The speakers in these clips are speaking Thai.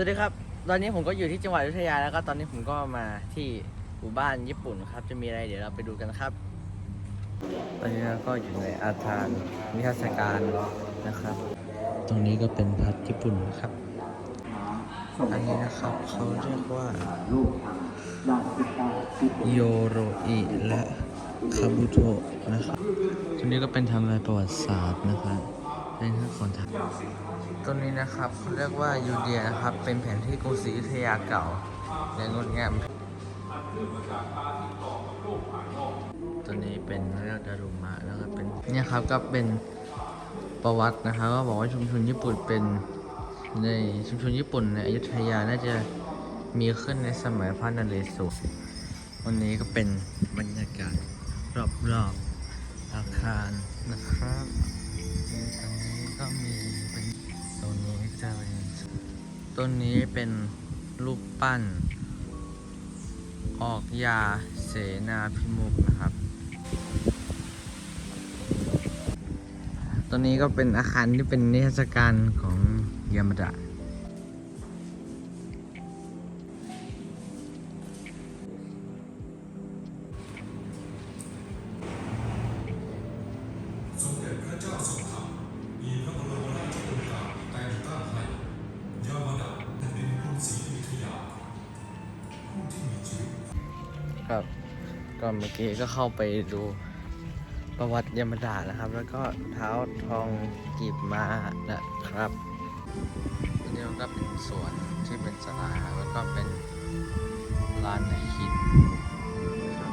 วัสดีครับ ตอนนี้ผมก็อยู่ที่จังหวัดอยุธยาแล้วก็ตอนนี้ผมก็มาที่หมู่บ้านญี่ปุ่นครับ จะมีอะไรเดี๋ยวเราไปดูกันครับ ตอนนี้เราก็อยู่ในอาคารนิทรรศการนะครับ ตรงนี้ก็เป็นพัดญี่ปุ่นครับ อันนี้นะครับเขาเรียกว่าโยโรอิและคาบุโตะนะครับตรงนี้ก็เป็นทำลายประวัติศาสตร์นะครับ เป็นทั้งคนไทยต้นนี้นะครับเขาเรียกว่ายูเดียนะครับ เป็นแผนที่กรุงศรีอยุธยาเก่าและงดงามตัวนี้เป็นเรียกดารุมะแล้วก็เป็นเนี่ยครับก็เป็นประวัตินะครับก็บอกว่าชุมชนญี่ปุ่นเป็นในชุมชนญี่ปุ่นในอยุธยาน่าจะมีขึ้นในสมัยพระนเรศวรวันนี้ก็เป็นบรรยากาศรอบๆ ต้นนี้เป็นรูปปั้น ออกยาเสนาพิมุกนะครับตรงนี้ก็เป็นอาคารที่เป็นนิทรรศการของยามดะสมเด็จพระเจ้า ครับ ก็เมื่อกี้ก็เข้าไปดูประวัติยมดานะครับ แล้วก็เท้าทองกีบมานะครับอันนี้ก็เป็นสวนที่เป็นสลาแล้วก็เป็นร้านในคิดครับ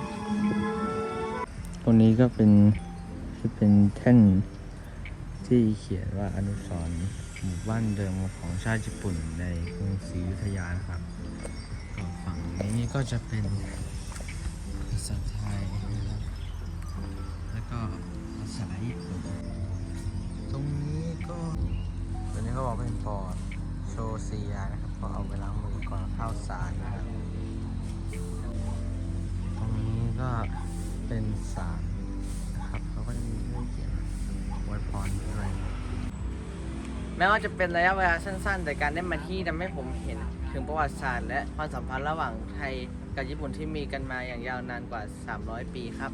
ตรงนี้ก็เป็นที่เป็นแท่นที่เขียนว่าอนุสรณ์หมู่บ้านเดิมของชาติญี่ปุ่นในกรุงศรีอยุธยานะครับ ฝั่งนี้ก็จะเป็นภาษาไทยนะครับ แล้วก็ภาษาญี่ปุ่น ตรงนี้ก็ตัวนี้ก็บอกเป็นปอดโชเซียนะครับก็เอาไปล้างมือก่อนเข้าสารนะครับ ตรงนี้ก็เป็นสารนะครับเขาก็จะมีเรื่องเขียนอวยพรด้วยแม้ว่าจะเป็นระยะเวลาสั้น ๆ แต่การได้มาที่ทำให้ผมเห็น ถึงประวัติศาสตร์และความสัมพันธ์ระหว่างไทยกับญี่ปุ่นที่มีกันมาอย่างยาวนานกว่า 300 ปีครับ